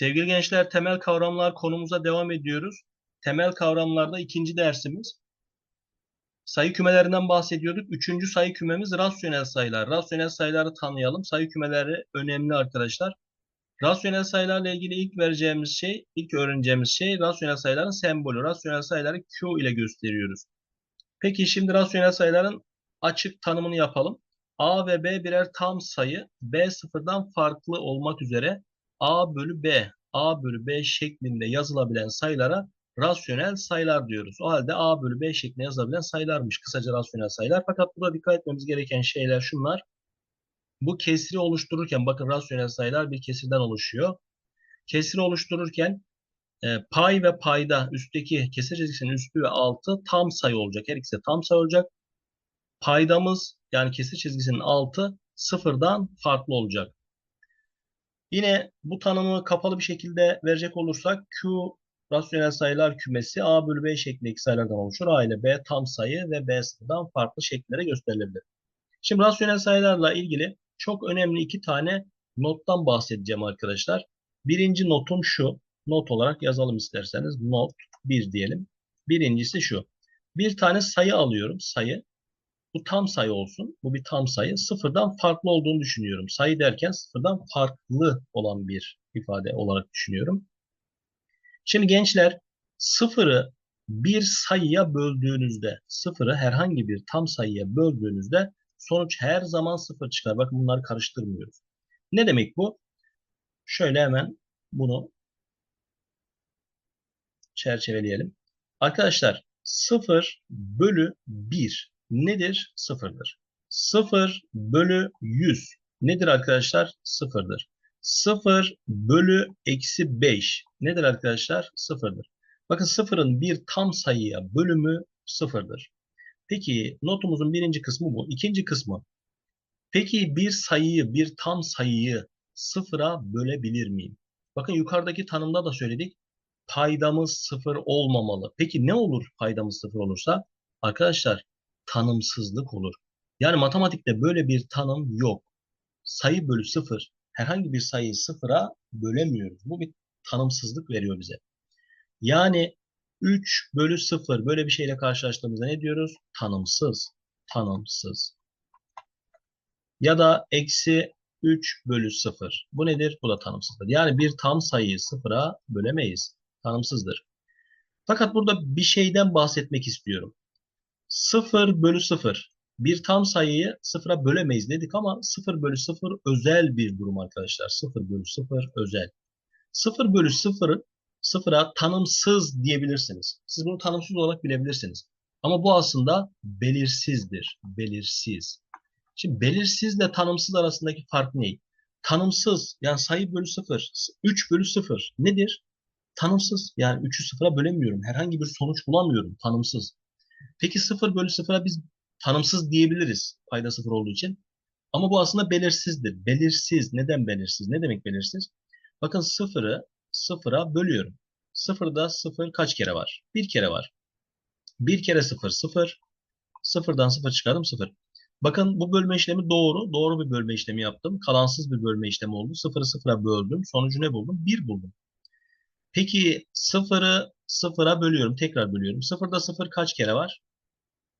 Sevgili gençler temel kavramlar konumuza devam ediyoruz. Temel kavramlarda ikinci dersimiz. Sayı kümelerinden bahsediyorduk. Üçüncü sayı kümemiz rasyonel sayılar. Rasyonel sayıları tanıyalım. Sayı kümeleri önemli arkadaşlar. Rasyonel sayılarla ilgili ilk vereceğimiz şey, ilk öğreneceğimiz şey rasyonel sayıların sembolü. Rasyonel sayıları Q ile gösteriyoruz. Peki şimdi rasyonel sayıların açık tanımını yapalım. A ve B birer tam sayı. B sıfırdan farklı olmak üzere A bölü B, A bölü B şeklinde yazılabilen sayılara rasyonel sayılar diyoruz. O halde A bölü B şeklinde yazılabilen sayılarmış. Kısaca rasyonel sayılar. Fakat burada dikkat etmemiz gereken şeyler şunlar. Bu kesri oluştururken bakın rasyonel sayılar bir kesirden oluşuyor. Kesri oluştururken e, pay ve payda üstteki kesir çizgisinin üstü ve altı tam sayı olacak. Her ikisi tam sayı olacak. Paydamız yani kesir çizgisinin altı sıfırdan farklı olacak. Yine bu tanımı kapalı bir şekilde verecek olursak Q rasyonel sayılar kümesi A bölü B şeklindeki sayılardan oluşur. A ile B tam sayı ve B sıfırdan farklı şekillere gösterilebilir. Şimdi rasyonel sayılarla ilgili çok önemli iki tane nottan bahsedeceğim arkadaşlar. Birinci notum şu. Not olarak yazalım isterseniz. Not 1 diyelim. Birincisi şu. Bir tane sayı alıyorum. Sayı. Bu tam sayı olsun. Bu bir tam sayı. Sıfırdan farklı olduğunu düşünüyorum. Sayı derken sıfırdan farklı olan bir ifade olarak düşünüyorum. Şimdi gençler sıfırı bir sayıya böldüğünüzde, sıfırı herhangi bir tam sayıya böldüğünüzde sonuç her zaman sıfır çıkar. Bakın bunları karıştırmıyoruz. Ne demek bu? Şöyle hemen bunu çerçeveleyelim. Arkadaşlar 0 bölü 1 nedir? Sıfırdır. 0 bölü 100 nedir arkadaşlar? Sıfırdır. 0 bölü eksi 5 nedir arkadaşlar? Sıfırdır. Bakın sıfırın bir tam sayıya bölümü sıfırdır. Peki notumuzun birinci kısmı bu. İkinci kısmı. Peki bir sayıyı, bir tam sayıyı sıfıra bölebilir miyim? Bakın yukarıdaki tanımda da söyledik. Paydamız sıfır olmamalı. Peki ne olur paydamız sıfır olursa? Arkadaşlar tanımsızlık olur. Yani matematikte böyle bir tanım yok. Sayı bölü sıfır. Herhangi bir sayıyı sıfıra bölemiyoruz. Bu bir tanımsızlık veriyor bize. Yani 3 bölü 0 böyle bir şeyle karşılaştığımızda ne diyoruz? Tanımsız. Tanımsız. Ya da eksi 3 bölü 0. Bu nedir? Bu da tanımsızdır. Yani bir tam sayıyı sıfıra bölemeyiz. Tanımsızdır. Fakat burada bir şeyden bahsetmek istiyorum. 0 bölü 0. Bir tam sayıyı sıfıra bölemeyiz dedik ama 0 bölü 0 özel bir durum arkadaşlar. 0 bölü 0 özel. 0 bölü 0'ı sıfıra tanımsız diyebilirsiniz. Siz bunu tanımsız olarak bilebilirsiniz. Ama bu aslında belirsizdir. Belirsiz. Şimdi belirsizle tanımsız arasındaki fark ne? Tanımsız yani sayı bölü 0, 3 bölü 0 nedir? Tanımsız yani 3'ü sıfıra bölemiyorum. Herhangi bir sonuç bulamıyorum. Tanımsız. Peki 0 bölü 0'a biz tanımsız diyebiliriz payda 0 olduğu için. Ama bu aslında belirsizdir. Belirsiz. Neden belirsiz? Ne demek belirsiz? Bakın 0'ı sıfıra bölüyorum. Sıfırda sıfır kaç kere var? Bir kere var. Bir kere sıfır sıfır. Sıfırdan sıfır çıkardım sıfır. Bakın bu bölme işlemi doğru. Doğru bir bölme işlemi yaptım. Kalansız bir bölme işlemi oldu. Sıfırı sıfıra böldüm. Sonucu ne buldum? Bir buldum. Peki sıfırı sıfıra bölüyorum. Tekrar bölüyorum. Sıfırda sıfır kaç kere var?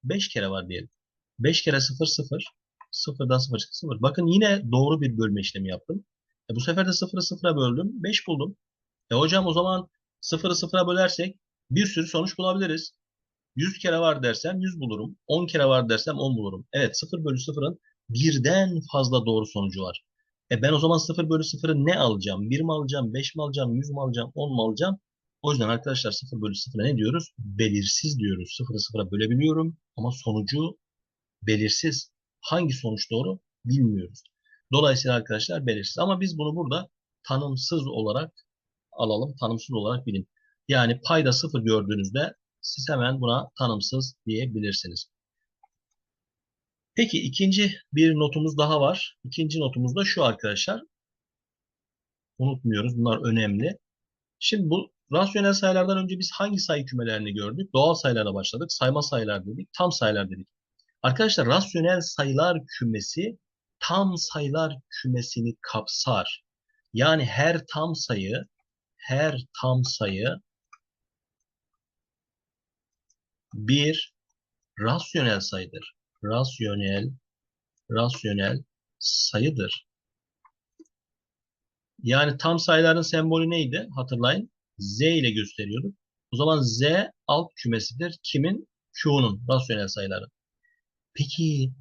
Beş kere var diyelim. Beş kere sıfır sıfır. Sıfırdan sıfır çıktı sıfır. Bakın yine doğru bir bölme işlemi yaptım. E bu sefer de sıfırı sıfıra böldüm. Beş buldum. E hocam o zaman sıfırı sıfıra bölersek bir sürü sonuç bulabiliriz. 100 kere var dersem 100 bulurum. 10 kere var dersem 10 bulurum. Evet 0 bölü 0'ın birden fazla doğru sonucu var. E ben o zaman 0 bölü 0'ı ne alacağım? 1 mi alacağım? 5 mi alacağım? 100 mu alacağım? 10 mu alacağım? O yüzden arkadaşlar 0 bölü 0'a ne diyoruz? Belirsiz diyoruz. 0'ı 0'a bölebiliyorum ama sonucu belirsiz. Hangi sonuç doğru bilmiyoruz. Dolayısıyla arkadaşlar belirsiz. Ama biz bunu burada tanımsız olarak alalım. Tanımsız olarak bilin. Yani payda sıfır gördüğünüzde siz hemen buna tanımsız diyebilirsiniz. Peki ikinci bir notumuz daha var. İkinci notumuz da şu arkadaşlar. Unutmuyoruz. Bunlar önemli. Şimdi bu rasyonel sayılardan önce biz hangi sayı kümelerini gördük? Doğal sayılara başladık. Sayma sayılar dedik. Tam sayılar dedik. Arkadaşlar rasyonel sayılar kümesi tam sayılar kümesini kapsar. Yani her tam sayı her tam sayı bir rasyonel sayıdır. Rasyonel, rasyonel sayıdır. Yani tam sayıların sembolü neydi? Hatırlayın. Z ile gösteriyorduk. O zaman Z alt kümesidir. Kimin? Q'nun rasyonel sayıları. Peki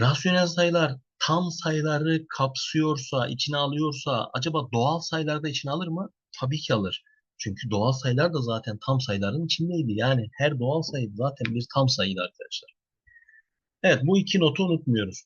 rasyonel sayılar tam sayıları kapsıyorsa, içine alıyorsa acaba doğal sayılar da içine alır mı? Tabii ki alır. Çünkü doğal sayılar da zaten tam sayıların içindeydi. Yani her doğal sayı zaten bir tam sayıydı arkadaşlar. Evet bu iki notu unutmuyoruz.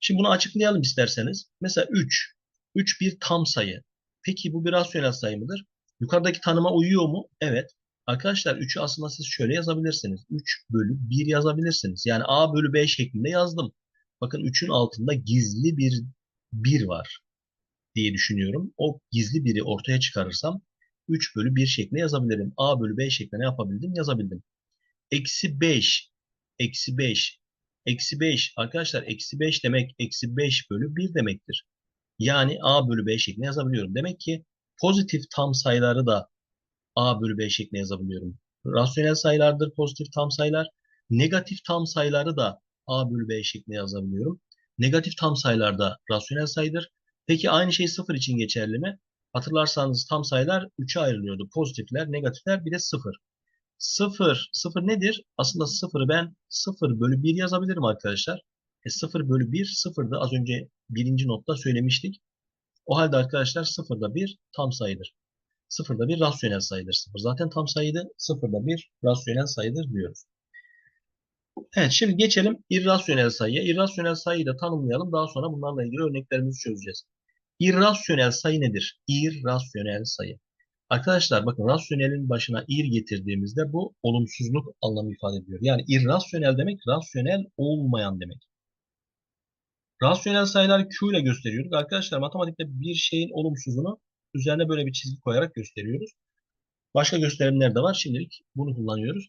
Şimdi bunu açıklayalım isterseniz. Mesela 3. 3 bir tam sayı. Peki bu bir rasyonel sayı mıdır? Yukarıdaki tanıma uyuyor mu? Evet. Arkadaşlar 3'ü aslında siz şöyle yazabilirsiniz. 3 bölü 1 yazabilirsiniz. Yani A bölü B şeklinde yazdım. Bakın 3'ün altında gizli bir 1 var diye düşünüyorum. O gizli biri ortaya çıkarırsam 3 bölü 1 şeklinde yazabilirim. A bölü B şeklinde yapabildim? Yazabildim. Eksi 5. Eksi 5. Eksi 5. Arkadaşlar eksi 5 demek eksi 5 bölü 1 demektir. Yani A bölü B şeklinde yazabiliyorum. Demek ki pozitif tam sayıları da A bölü B şeklinde yazabiliyorum. Rasyonel sayılardır pozitif tam sayılar. Negatif tam sayıları da A bölü B şeklinde yazabiliyorum. Negatif tam sayılar da rasyonel sayıdır. Peki aynı şey sıfır için geçerli mi? Hatırlarsanız tam sayılar 3'e ayrılıyordu. Pozitifler, negatifler bir de sıfır. Sıfır, sıfır nedir? Aslında sıfırı ben sıfır bölü 1 yazabilirim arkadaşlar. E, 0 bölü 1 sıfırdı. Az önce birinci notta söylemiştik. O halde arkadaşlar sıfırda bir tam sayıdır. Sıfırda bir rasyonel sayıdır. Sıfır zaten tam sayıydı. Sıfırda bir rasyonel sayıdır diyoruz. Evet şimdi geçelim irrasyonel sayıya. İrrasyonel sayıyı da tanımlayalım. Daha sonra bunlarla ilgili örneklerimizi çözeceğiz. İrrasyonel sayı nedir? İrrasyonel sayı. Arkadaşlar bakın rasyonelin başına ir getirdiğimizde bu olumsuzluk anlamı ifade ediyor. Yani irrasyonel demek rasyonel olmayan demek. Rasyonel sayılar Q ile gösteriyorduk. Arkadaşlar matematikte bir şeyin olumsuzunu üzerine böyle bir çizgi koyarak gösteriyoruz. Başka gösterimler de var. Şimdilik bunu kullanıyoruz.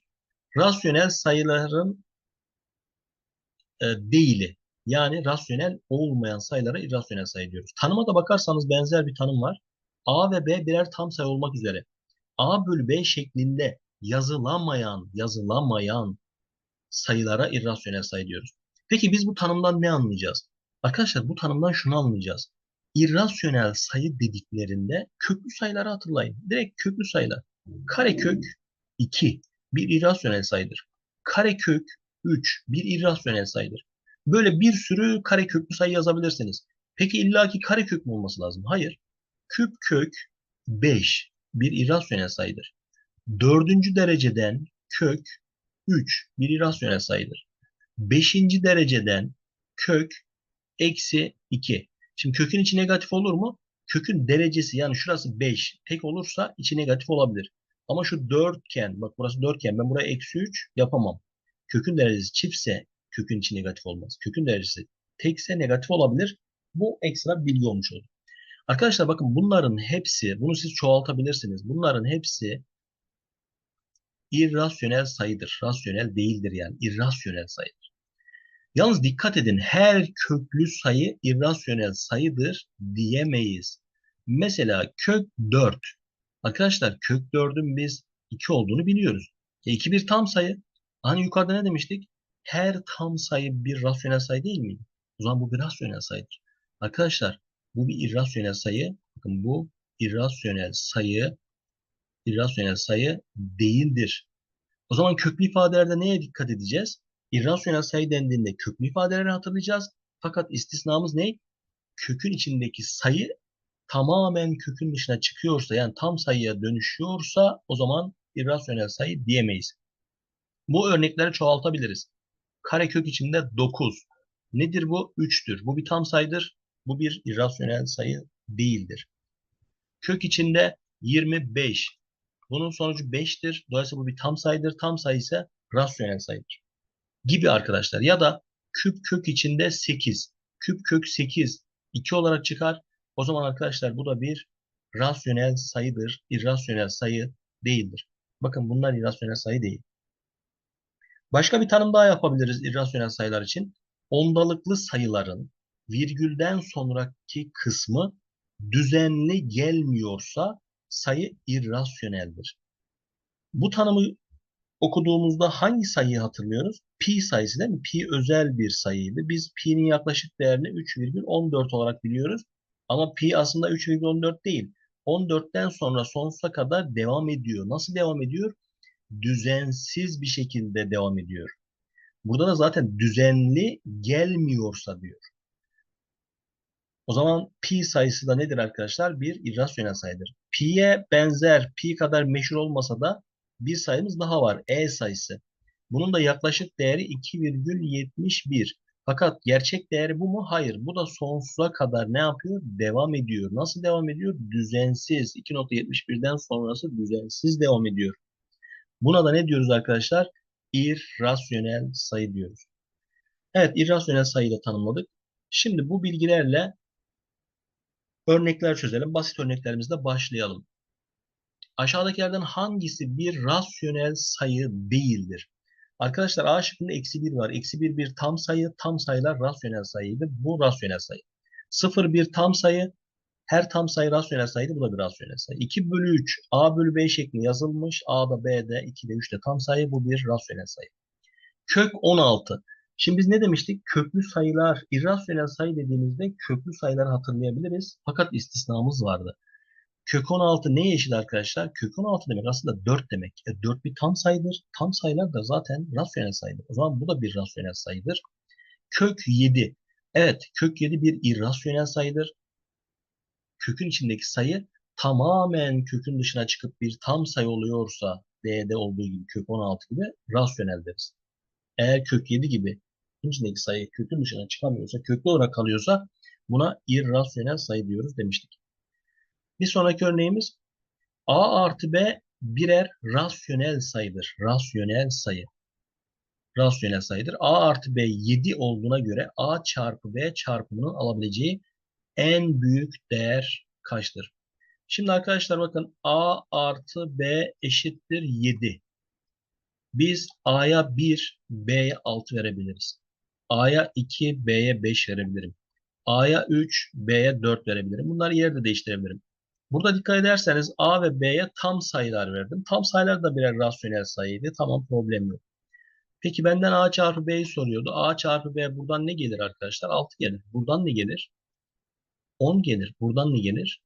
Rasyonel sayıların e, değili yani rasyonel olmayan sayılara irrasyonel sayı diyoruz. Tanıma da bakarsanız benzer bir tanım var. A ve B birer tam sayı olmak üzere A bölü B şeklinde yazılamayan, yazılamayan sayılara irrasyonel sayı diyoruz. Peki biz bu tanımdan ne anlayacağız? Arkadaşlar bu tanımdan şunu anlayacağız. İrrasyonel sayı dediklerinde köklü sayıları hatırlayın. Direkt köklü sayılar. Karekök 2 bir irrasyonel sayıdır. Karekök 3 bir irrasyonel sayıdır. Böyle bir sürü kareköklü sayı yazabilirsiniz. Peki illaki karekök mü olması lazım? Hayır. Küp kök 5 bir irrasyonel sayıdır. Dördüncü dereceden kök 3 bir irrasyonel sayıdır. Beşinci dereceden kök eksi 2. Şimdi kökün içi negatif olur mu? Kökün derecesi yani şurası 5 tek olursa içi negatif olabilir. Ama şu dörtgen bak burası dörtgen ben buraya eksi 3 yapamam. Kökün derecesi çiftse kökün içi negatif olmaz. Kökün derecesi tekse negatif olabilir. Bu ekstra bilgi olmuş olur. Arkadaşlar bakın bunların hepsi bunu siz çoğaltabilirsiniz. Bunların hepsi irrasyonel sayıdır. Rasyonel değildir yani. irrasyonel sayıdır. Yalnız dikkat edin her köklü sayı irrasyonel sayıdır diyemeyiz. Mesela kök 4. Arkadaşlar kök 4'ün biz 2 olduğunu biliyoruz. E 2 bir tam sayı. Hani yukarıda ne demiştik? Her tam sayı bir rasyonel sayı değil miydi? O zaman bu bir rasyonel sayıdır. Arkadaşlar bu bir irrasyonel sayı. Bakın bu irrasyonel sayı irrasyonel sayı değildir. O zaman köklü ifadelerde neye dikkat edeceğiz? İrrasyonel sayı dendiğinde köklü ifadeleri hatırlayacağız. Fakat istisnamız ne? Kökün içindeki sayı tamamen kökün dışına çıkıyorsa yani tam sayıya dönüşüyorsa o zaman irrasyonel sayı diyemeyiz. Bu örnekleri çoğaltabiliriz. Karekök içinde 9. Nedir bu? 3'tür. Bu bir tam sayıdır. Bu bir irrasyonel sayı değildir. Kök içinde 25. Bunun sonucu 5'tir. Dolayısıyla bu bir tam sayıdır. Tam sayı ise rasyonel sayıdır. Gibi arkadaşlar. Ya da küp kök içinde 8. Küp kök 8. 2 olarak çıkar. O zaman arkadaşlar bu da bir rasyonel sayıdır. İrrasyonel sayı değildir. Bakın bunlar irrasyonel sayı değil. Başka bir tanım daha yapabiliriz irrasyonel sayılar için. Ondalıklı sayıların virgülden sonraki kısmı düzenli gelmiyorsa sayı irrasyoneldir. Bu tanımı okuduğumuzda hangi sayıyı hatırlıyoruz? Pi sayısı değil mi? Pi özel bir sayıydı. Biz pi'nin yaklaşık değerini 3,14 olarak biliyoruz. Ama pi aslında 3,14 değil. 14'ten sonra sonsuza kadar devam ediyor. Nasıl devam ediyor? Düzensiz bir şekilde devam ediyor. Burada da zaten düzenli gelmiyorsa diyor. O zaman pi sayısı da nedir arkadaşlar? Bir irrasyonel sayıdır. Pi'ye benzer, pi kadar meşhur olmasa da bir sayımız daha var. E sayısı. Bunun da yaklaşık değeri 2,71. Fakat gerçek değeri bu mu? Hayır. Bu da sonsuza kadar ne yapıyor? Devam ediyor. Nasıl devam ediyor? Düzensiz. 2.71'den sonrası düzensiz devam ediyor. Buna da ne diyoruz arkadaşlar? İrrasyonel sayı diyoruz. Evet, irrasyonel sayıyı da tanımladık. Şimdi bu bilgilerle örnekler çözelim. Basit örneklerimizle başlayalım. Aşağıdakilerden hangisi bir rasyonel sayı değildir? Arkadaşlar A şıkkında eksi 1 var. Eksi 1 bir tam sayı. Tam sayılar rasyonel sayıydı. Bu rasyonel sayı. 0 bir tam sayı. Her tam sayı rasyonel sayıydı. Bu da bir rasyonel sayı. 2 bölü 3 A bölü B şeklinde yazılmış. A'da B'de 2'de 3'te tam sayı. Bu bir rasyonel sayı. Kök 16. Şimdi biz ne demiştik? Köklü sayılar, irrasyonel sayı dediğimizde köklü sayıları hatırlayabiliriz. Fakat istisnamız vardı. Kök 16 neye eşit arkadaşlar? Kök 16 demek aslında 4 demek. E 4 bir tam sayıdır. Tam sayılar da zaten rasyonel sayıdır. O zaman bu da bir rasyonel sayıdır. Kök 7. Evet kök 7 bir irrasyonel sayıdır. Kökün içindeki sayı tamamen kökün dışına çıkıp bir tam sayı oluyorsa D'de olduğu gibi kök 16 gibi rasyonel deriz. Eğer kök 7 gibi içindeki sayı kökün dışına çıkamıyorsa, köklü olarak kalıyorsa buna irrasyonel sayı diyoruz demiştik. Bir sonraki örneğimiz A artı B birer rasyonel sayıdır. Rasyonel sayı. Rasyonel sayıdır. A artı B 7 olduğuna göre A çarpı B çarpımının alabileceği en büyük değer kaçtır? Şimdi arkadaşlar bakın A artı B eşittir 7. Biz A'ya 1, B'ye 6 verebiliriz. A'ya 2, B'ye 5 verebilirim. A'ya 3, B'ye 4 verebilirim. Bunları yerde değiştirebilirim. Burada dikkat ederseniz A ve B'ye tam sayılar verdim. Tam sayılar da birer rasyonel sayıydı. Tamam problem yok. Peki benden A çarpı B'yi soruyordu. A çarpı B buradan ne gelir arkadaşlar? 6 gelir. Buradan ne gelir? 10 gelir. Buradan ne gelir?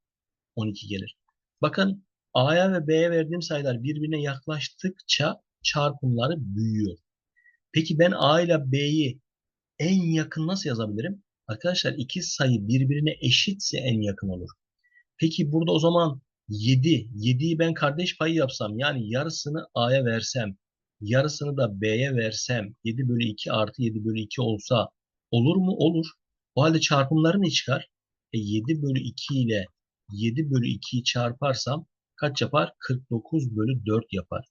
12 gelir. Bakın A'ya ve B'ye verdiğim sayılar birbirine yaklaştıkça çarpımları büyüyor. Peki ben A ile B'yi en yakın nasıl yazabilirim? Arkadaşlar iki sayı birbirine eşitse en yakın olur. Peki burada o zaman 7. 7'yi ben kardeş payı yapsam yani yarısını A'ya versem yarısını da B'ye versem 7 bölü 2 artı 7 bölü 2 olsa olur mu? Olur. O halde çarpımları ne çıkar? E 7 bölü 2 ile 7 bölü 2'yi çarparsam kaç yapar? 49 bölü 4 yapar.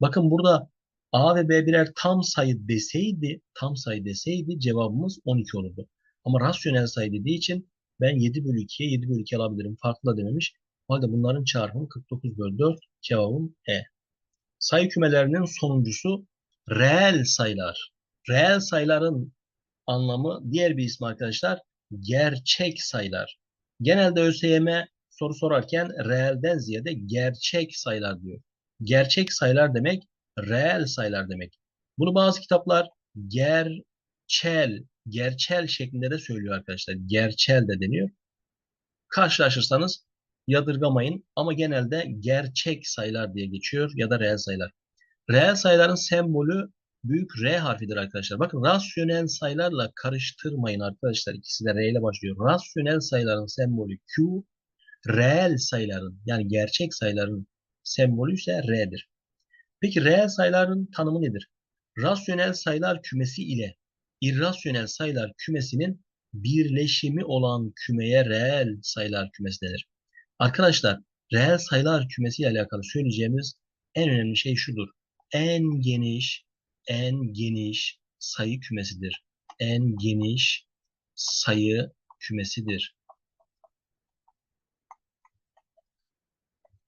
Bakın burada A ve B birer tam sayı deseydi, tam sayı deseydi cevabımız 12 olurdu. Ama rasyonel sayı dediği için ben 7 bölü 2'ye 7 bölü 2 alabilirim. Farklı da dememiş. O halde bunların çarpımı 49 bölü 4. Cevabım E. Sayı kümelerinin sonuncusu reel sayılar. Reel sayıların anlamı diğer bir ismi arkadaşlar gerçek sayılar. Genelde ÖSYM soru sorarken reelden ziyade gerçek sayılar diyor. Gerçek sayılar demek reel sayılar demek. Bunu bazı kitaplar gerçel gerçel şeklinde de söylüyor arkadaşlar. Gerçel de deniyor. Karşılaşırsanız yadırgamayın ama genelde gerçek sayılar diye geçiyor ya da reel sayılar. Reel sayıların sembolü büyük R harfidir arkadaşlar. Bakın rasyonel sayılarla karıştırmayın arkadaşlar. İkisi de R ile başlıyor. Rasyonel sayıların sembolü Q, reel sayıların yani gerçek sayıların sembolü ise R'dir. Peki reel sayıların tanımı nedir? Rasyonel sayılar kümesi ile irrasyonel sayılar kümesinin birleşimi olan kümeye reel sayılar kümesi denir. Arkadaşlar reel sayılar kümesi ile alakalı söyleyeceğimiz en önemli şey şudur. En geniş, en geniş sayı kümesidir. En geniş sayı kümesidir.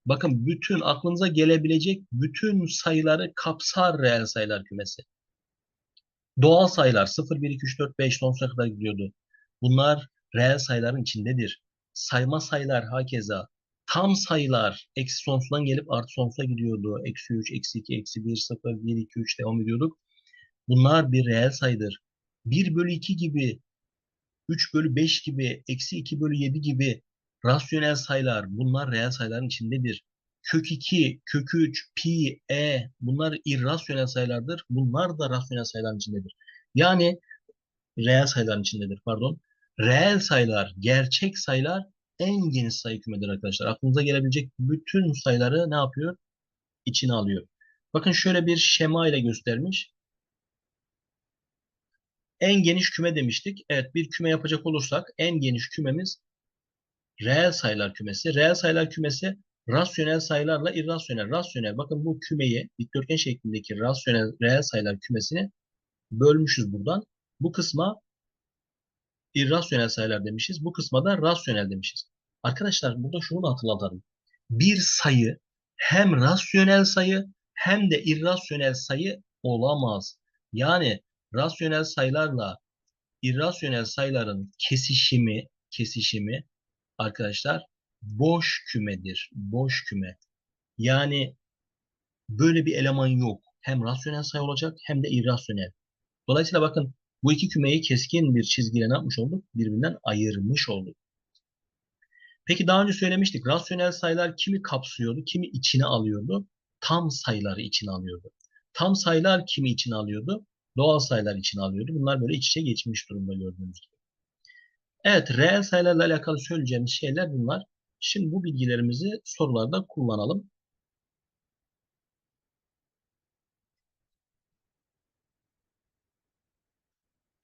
Bakın bütün aklınıza gelebilecek bütün sayıları kapsar reel sayılar kümesi. Doğal sayılar 0, 1, 2, 3, 4, 5 sonsuza kadar gidiyordu. Bunlar reel sayıların içindedir. Sayma sayılar hakeza Tam sayılar eksi sonsuzdan gelip artı sonsuza gidiyordu. Eksi 3, eksi 2, eksi 1, 0, 1, 2, 3 devam ediyorduk. Bunlar bir reel sayıdır. 1 bölü 2 gibi, 3 bölü 5 gibi, eksi 2 bölü 7 gibi rasyonel sayılar bunlar reel sayıların içindedir. Kök 2, kök 3, pi, e bunlar irrasyonel sayılardır. Bunlar da rasyonel sayıların içindedir. Yani reel sayıların içindedir pardon. Reel sayılar, gerçek sayılar en geniş sayı kümedir arkadaşlar. Aklınıza gelebilecek bütün sayıları ne yapıyor? İçine alıyor. Bakın şöyle bir şema ile göstermiş. En geniş küme demiştik. Evet bir küme yapacak olursak en geniş kümemiz reel sayılar kümesi. Reel sayılar kümesi rasyonel sayılarla irrasyonel. Rasyonel bakın bu kümeyi dikdörtgen şeklindeki rasyonel reel sayılar kümesini bölmüşüz buradan. Bu kısma irrasyonel sayılar demişiz. Bu kısma da rasyonel demişiz. Arkadaşlar burada şunu hatırlatalım. Bir sayı hem rasyonel sayı hem de irrasyonel sayı olamaz. Yani rasyonel sayılarla irrasyonel sayıların kesişimi kesişimi arkadaşlar boş kümedir. Boş küme. Yani böyle bir eleman yok. Hem rasyonel sayı olacak hem de irrasyonel. Dolayısıyla bakın bu iki kümeyi keskin bir çizgiyle ne yapmış olduk? Birbirinden ayırmış olduk. Peki daha önce söylemiştik. Rasyonel sayılar kimi kapsıyordu, kimi içine alıyordu? Tam sayıları içine alıyordu. Tam sayılar kimi içine alıyordu? Doğal sayılar içine alıyordu. Bunlar böyle iç içe geçmiş durumda gördüğünüz gibi. Evet, reel sayılarla alakalı söyleyeceğimiz şeyler bunlar. Şimdi bu bilgilerimizi sorularda kullanalım.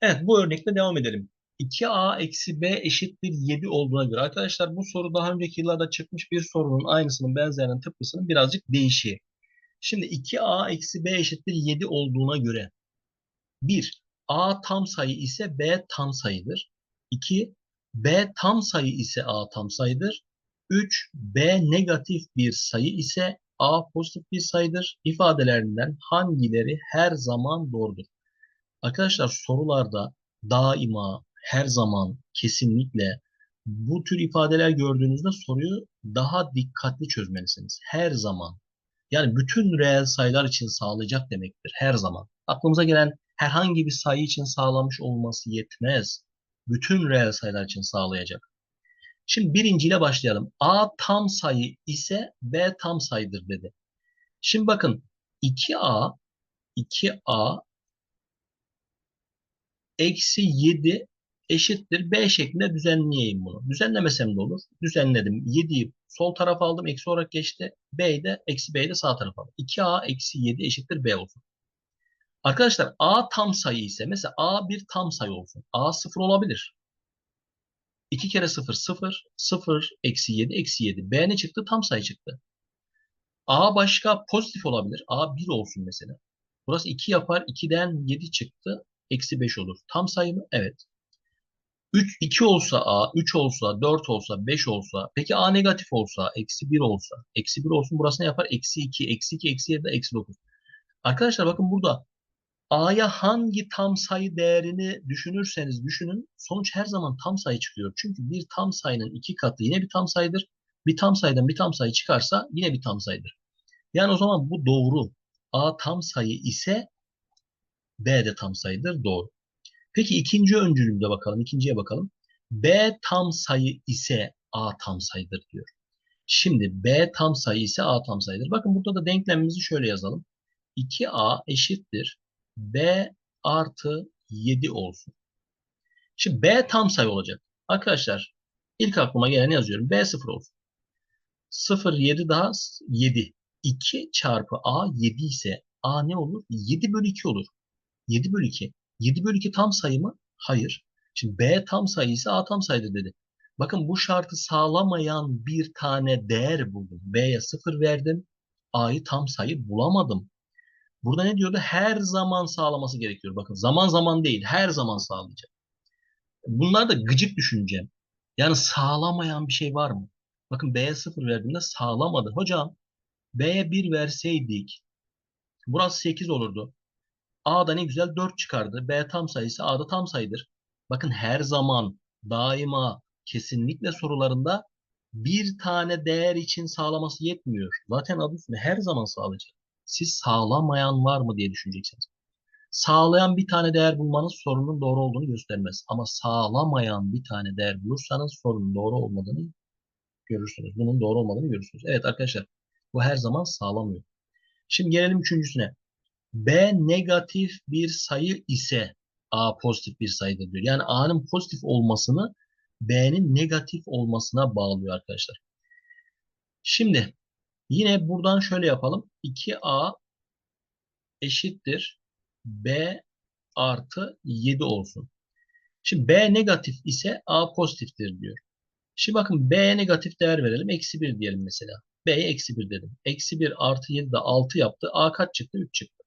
Evet, bu örnekle devam edelim. 2a eksi b eşittir 7 olduğuna göre arkadaşlar bu soru daha önceki yıllarda çıkmış bir sorunun aynısının benzerinin tıpkısının birazcık değişiği. Şimdi 2a eksi b eşittir 7 olduğuna göre 1. a tam sayı ise b tam sayıdır. 2. b tam sayı ise a tam sayıdır. 3. b negatif bir sayı ise a pozitif bir sayıdır. İfadelerinden hangileri her zaman doğrudur? Arkadaşlar sorularda daima her zaman kesinlikle bu tür ifadeler gördüğünüzde soruyu daha dikkatli çözmelisiniz. Her zaman. Yani bütün reel sayılar için sağlayacak demektir. Her zaman. Aklımıza gelen herhangi bir sayı için sağlamış olması yetmez. Bütün reel sayılar için sağlayacak. Şimdi birinciyle başlayalım. A tam sayı ise B tam sayıdır dedi. Şimdi bakın 2A 2A eksi 7 eşittir B şeklinde düzenleyeyim bunu. Düzenlemesem de olur. Düzenledim. 7'yi sol tarafa aldım. Eksi olarak geçti. B'yi de eksi B'yi de sağ tarafa aldım. 2A eksi 7 eşittir B olsun. Arkadaşlar A tam sayı ise mesela A bir tam sayı olsun. A 0 olabilir. 2 kere 0 0. 0 eksi 7 eksi 7. B ne çıktı? Tam sayı çıktı. A başka pozitif olabilir. A 1 olsun mesela. Burası 2 yapar. 2'den 7 çıktı. Eksi 5 olur. Tam sayı mı? Evet. 3, 2 olsa A, 3 olsa, 4 olsa, 5 olsa, peki A negatif olsa, eksi 1 olsa, eksi 1 olsun burası ne yapar? Eksi 2, eksi 2, eksi 7, eksi 9. Arkadaşlar bakın burada A'ya hangi tam sayı değerini düşünürseniz düşünün sonuç her zaman tam sayı çıkıyor. Çünkü bir tam sayının iki katı yine bir tam sayıdır. Bir tam sayıdan bir tam sayı çıkarsa yine bir tam sayıdır. Yani o zaman bu doğru. A tam sayı ise B de tam sayıdır. Doğru. Peki ikinci öncülümde bakalım. ikinciye bakalım. B tam sayı ise A tam sayıdır diyor. Şimdi B tam sayı ise A tam sayıdır. Bakın burada da denklemimizi şöyle yazalım. 2A eşittir. B artı 7 olsun. Şimdi B tam sayı olacak. Arkadaşlar ilk aklıma geleni yazıyorum. B 0 olsun. 0, 7 daha 7. 2 çarpı A 7 ise A ne olur? 7 bölü 2 olur. 7 bölü 2. 7 bölü 2 tam sayı mı? Hayır. Şimdi B tam sayı ise A tam sayıdır dedi. Bakın bu şartı sağlamayan bir tane değer buldum. B'ye 0 verdim. A'yı tam sayı bulamadım. Burada ne diyordu? Her zaman sağlaması gerekiyor. Bakın zaman zaman değil. Her zaman sağlayacak. Bunlar da gıcık düşüneceğim. Yani sağlamayan bir şey var mı? Bakın B'ye 0 verdiğimde sağlamadı. Hocam B'ye 1 verseydik burası 8 olurdu. A'da ne güzel 4 çıkardı. B tam sayısı A'da tam sayıdır. Bakın her zaman daima kesinlikle sorularında bir tane değer için sağlaması yetmiyor. Zaten adı üstünde her zaman sağlayacak. Siz sağlamayan var mı diye düşüneceksiniz. Sağlayan bir tane değer bulmanız sorunun doğru olduğunu göstermez. Ama sağlamayan bir tane değer bulursanız sorunun doğru olmadığını görürsünüz. Bunun doğru olmadığını görürsünüz. Evet arkadaşlar bu her zaman sağlamıyor. Şimdi gelelim üçüncüsüne. B negatif bir sayı ise A pozitif bir sayıdır diyor. Yani A'nın pozitif olmasını B'nin negatif olmasına bağlıyor arkadaşlar. Şimdi yine buradan şöyle yapalım. 2A eşittir B artı 7 olsun. Şimdi B negatif ise A pozitiftir diyor. Şimdi bakın B'ye negatif değer verelim. Eksi 1 diyelim mesela. B'ye eksi 1 dedim. Eksi 1 artı 7 de 6 yaptı. A kaç çıktı? 3 çıktı.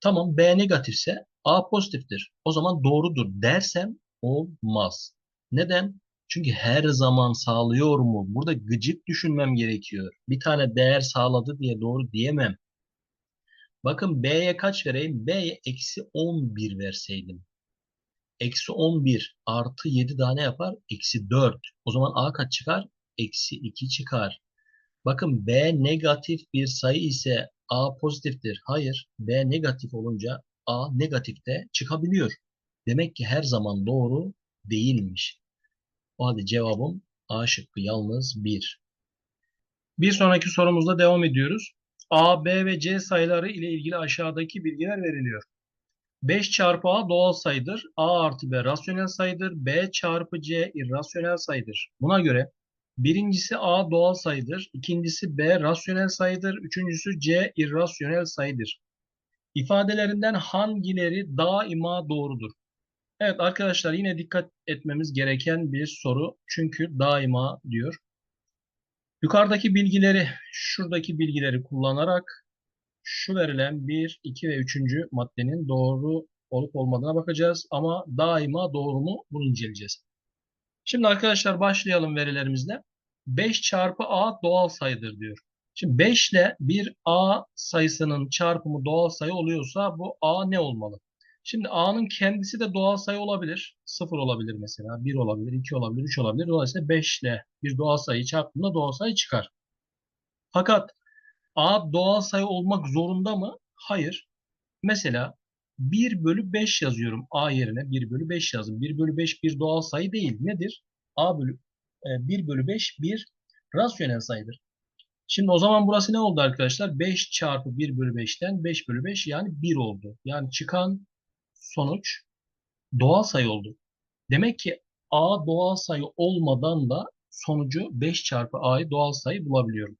Tamam B negatifse A pozitiftir. O zaman doğrudur dersem olmaz. Neden? Çünkü her zaman sağlıyor mu? Burada gıcık düşünmem gerekiyor. Bir tane değer sağladı diye doğru diyemem. Bakın B'ye kaç vereyim? B'ye eksi 11 verseydim. Eksi 11 artı 7 daha ne yapar? Eksi 4. O zaman A kaç çıkar? Eksi 2 çıkar. Bakın B negatif bir sayı ise A pozitiftir. Hayır. B negatif olunca A negatifte çıkabiliyor. Demek ki her zaman doğru değilmiş. O halde cevabım A şıkkı yalnız 1. Bir sonraki sorumuzda devam ediyoruz. A, B ve C sayıları ile ilgili aşağıdaki bilgiler veriliyor. 5 çarpı A doğal sayıdır. A artı B rasyonel sayıdır. B çarpı C irrasyonel sayıdır. Buna göre birincisi A doğal sayıdır. ikincisi B rasyonel sayıdır. Üçüncüsü C irrasyonel sayıdır. İfadelerinden hangileri daima doğrudur? Evet arkadaşlar yine dikkat etmemiz gereken bir soru. Çünkü daima diyor. Yukarıdaki bilgileri, şuradaki bilgileri kullanarak şu verilen 1, 2 ve 3. maddenin doğru olup olmadığına bakacağız. Ama daima doğru mu bunu inceleyeceğiz. Şimdi arkadaşlar başlayalım verilerimizle. 5 çarpı A doğal sayıdır diyor. Şimdi 5 ile bir A sayısının çarpımı doğal sayı oluyorsa bu A ne olmalı? Şimdi A'nın kendisi de doğal sayı olabilir. 0 olabilir mesela. 1 olabilir, 2 olabilir, 3 olabilir. Dolayısıyla 5 ile bir doğal sayı çarptığında doğal sayı çıkar. Fakat A doğal sayı olmak zorunda mı? Hayır. Mesela 1 bölü 5 yazıyorum A yerine 1 bölü 5 yazdım. 1 bölü 5 bir doğal sayı değil. Nedir? A bölü 1 bölü 5 bir rasyonel sayıdır. Şimdi o zaman burası ne oldu arkadaşlar? 5 çarpı 1 bölü 5'ten 5 bölü 5 yani 1 oldu. Yani çıkan sonuç doğal sayı oldu. Demek ki A doğal sayı olmadan da sonucu 5 çarpı A'yı doğal sayı bulabiliyorum.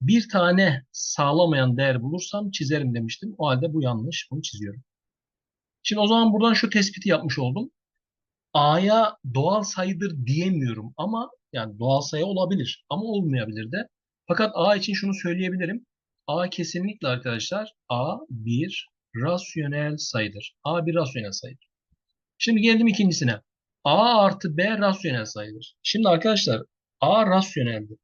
Bir tane sağlamayan değer bulursam çizerim demiştim. O halde bu yanlış. Bunu çiziyorum. Şimdi o zaman buradan şu tespiti yapmış oldum. A'ya doğal sayıdır diyemiyorum ama yani doğal sayı olabilir ama olmayabilir de. Fakat A için şunu söyleyebilirim. A kesinlikle arkadaşlar A bir rasyonel sayıdır. A bir rasyonel sayıdır. Şimdi geldim ikincisine. A artı B rasyonel sayıdır. Şimdi arkadaşlar A rasyoneldir.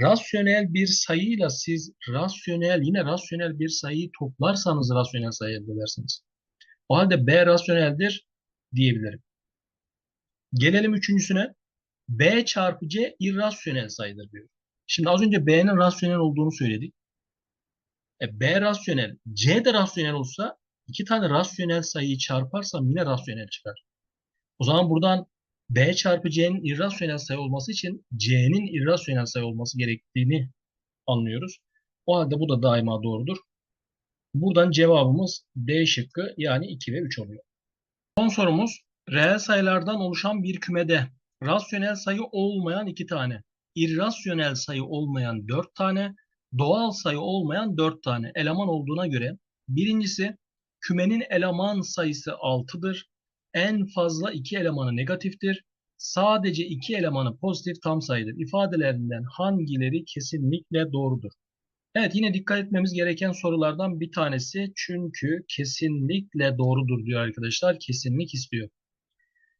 Rasyonel bir sayıyla siz rasyonel yine rasyonel bir sayıyı toplarsanız rasyonel sayı elde edersiniz. O halde B rasyoneldir diyebilirim. Gelelim üçüncüsüne. B çarpı C irrasyonel sayıdır diyor. Şimdi az önce B'nin rasyonel olduğunu söyledik. E, B rasyonel, C de rasyonel olsa iki tane rasyonel sayıyı çarparsam yine rasyonel çıkar. O zaman buradan B çarpı C'nin irrasyonel sayı olması için C'nin irrasyonel sayı olması gerektiğini anlıyoruz. O halde bu da daima doğrudur. Buradan cevabımız D şıkkı yani 2 ve 3 oluyor. Son sorumuz reel sayılardan oluşan bir kümede rasyonel sayı olmayan 2 tane, irrasyonel sayı olmayan 4 tane, doğal sayı olmayan 4 tane eleman olduğuna göre birincisi kümenin eleman sayısı 6'dır. En fazla 2 elemanı negatiftir. Sadece 2 elemanı pozitif tam sayıdır. İfadelerinden hangileri kesinlikle doğrudur? Evet yine dikkat etmemiz gereken sorulardan bir tanesi. Çünkü kesinlikle doğrudur diyor arkadaşlar. Kesinlik istiyor.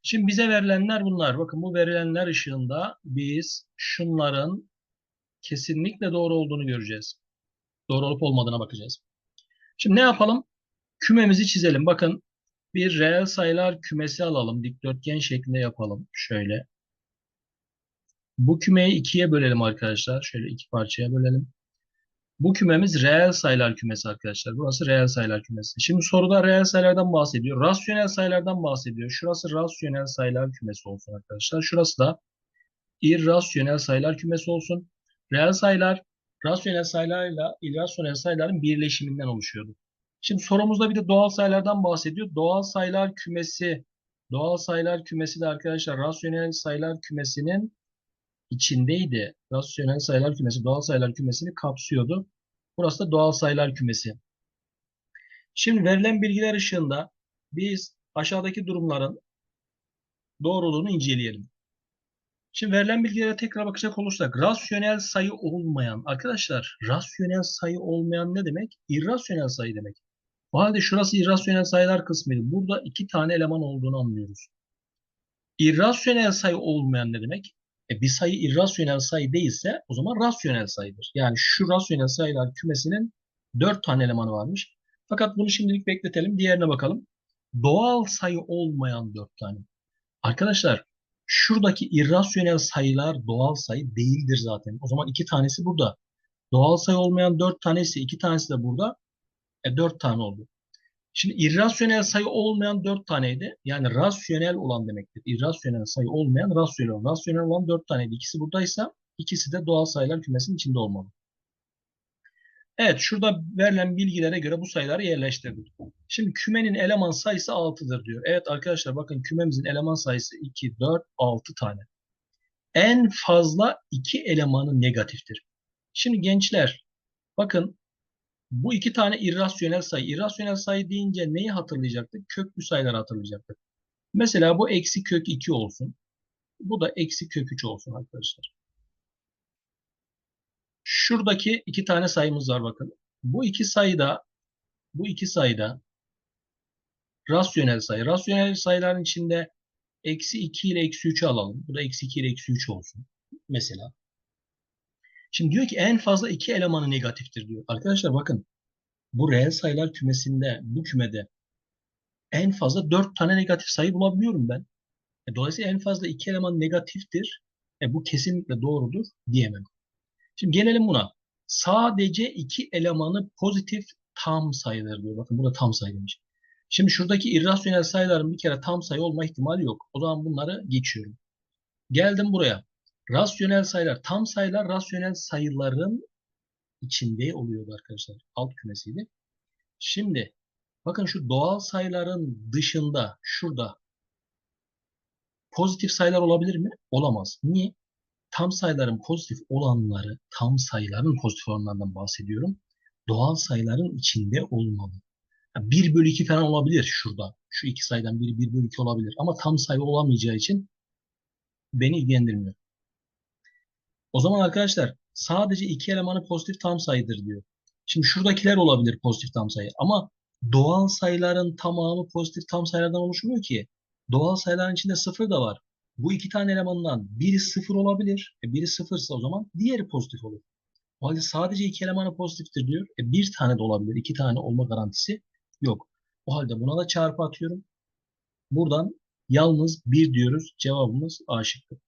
Şimdi bize verilenler bunlar. Bakın bu verilenler ışığında biz şunların kesinlikle doğru olduğunu göreceğiz. Doğru olup olmadığına bakacağız. Şimdi ne yapalım? Kümemizi çizelim. Bakın bir reel sayılar kümesi alalım. Dikdörtgen şeklinde yapalım. Şöyle. Bu kümeyi ikiye bölelim arkadaşlar. Şöyle iki parçaya bölelim. Bu kümemiz reel sayılar kümesi arkadaşlar. Burası reel sayılar kümesi. Şimdi soruda reel sayılardan bahsediyor. Rasyonel sayılardan bahsediyor. Şurası rasyonel sayılar kümesi olsun arkadaşlar. Şurası da irrasyonel sayılar kümesi olsun. Reel sayılar rasyonel sayılarla irrasyonel sayıların birleşiminden oluşuyordu. Şimdi sorumuzda bir de doğal sayılardan bahsediyor. Doğal sayılar kümesi doğal sayılar kümesi de arkadaşlar rasyonel sayılar kümesinin içindeydi. Rasyonel sayılar kümesi doğal sayılar kümesini kapsıyordu. Burası da doğal sayılar kümesi. Şimdi verilen bilgiler ışığında biz aşağıdaki durumların doğruluğunu inceleyelim. Şimdi verilen bilgilere tekrar bakacak olursak rasyonel sayı olmayan arkadaşlar rasyonel sayı olmayan ne demek? İrrasyonel sayı demek. O halde şurası irrasyonel sayılar kısmıydı. Burada iki tane eleman olduğunu anlıyoruz. İrrasyonel sayı olmayan ne demek? E, bir sayı irrasyonel sayı değilse o zaman rasyonel sayıdır. Yani şu rasyonel sayılar kümesinin dört tane elemanı varmış. Fakat bunu şimdilik bekletelim. Diğerine bakalım. Doğal sayı olmayan dört tane. Arkadaşlar şuradaki irrasyonel sayılar doğal sayı değildir zaten. O zaman iki tanesi burada. Doğal sayı olmayan dört tanesi, iki tanesi de burada. E dört tane oldu. Şimdi irrasyonel sayı olmayan dört taneydi. Yani rasyonel olan demektir. İrrasyonel sayı olmayan rasyonel. Rasyonel olan dört taneydi. İkisi buradaysa ikisi de doğal sayılar kümesinin içinde olmalı. Evet şurada verilen bilgilere göre bu sayıları yerleştirdik. Şimdi kümenin eleman sayısı 6'dır diyor. Evet arkadaşlar bakın kümemizin eleman sayısı 2, 4, 6 tane. En fazla 2 elemanı negatiftir. Şimdi gençler bakın bu iki tane irrasyonel sayı. İrrasyonel sayı deyince neyi hatırlayacaktık? Köklü sayıları hatırlayacaktık. Mesela bu eksi kök 2 olsun. Bu da eksi kök 3 olsun arkadaşlar. Şuradaki iki tane sayımız var bakın. Bu iki sayıda bu iki sayıda rasyonel sayı. Rasyonel sayıların içinde eksi 2 ile eksi 3'ü alalım. Bu da eksi 2 ile eksi 3 olsun. Mesela. Şimdi diyor ki en fazla iki elemanı negatiftir diyor. Arkadaşlar bakın bu reel sayılar kümesinde bu kümede en fazla 4 tane negatif sayı bulabiliyorum ben. E, dolayısıyla en fazla iki eleman negatiftir. E, bu kesinlikle doğrudur diyemem. Şimdi gelelim buna. Sadece iki elemanı pozitif tam sayıdır diyor. Bakın burada tam sayı demiş. Şimdi şuradaki irrasyonel sayıların bir kere tam sayı olma ihtimali yok. O zaman bunları geçiyorum. Geldim buraya. Rasyonel sayılar, tam sayılar rasyonel sayıların içinde oluyordu arkadaşlar. Alt kümesiydi. Şimdi bakın şu doğal sayıların dışında şurada pozitif sayılar olabilir mi? Olamaz. Niye? Tam sayıların pozitif olanları, tam sayıların pozitif olanlarından bahsediyorum. Doğal sayıların içinde olmalı. 1 bölü 2 falan olabilir şurada. Şu iki sayıdan biri 1 bölü 2 olabilir. Ama tam sayı olamayacağı için beni ilgilendirmiyor. O zaman arkadaşlar sadece iki elemanı pozitif tam sayıdır diyor. Şimdi şuradakiler olabilir pozitif tam sayı ama doğal sayıların tamamı pozitif tam sayılardan oluşmuyor ki. Doğal sayıların içinde sıfır da var. Bu iki tane elemandan biri sıfır olabilir. E biri sıfırsa o zaman diğeri pozitif olur. O halde sadece iki elemanı pozitiftir diyor. E bir tane de olabilir. iki tane olma garantisi yok. O halde buna da çarpı atıyorum. Buradan yalnız bir diyoruz. Cevabımız A şıkkı.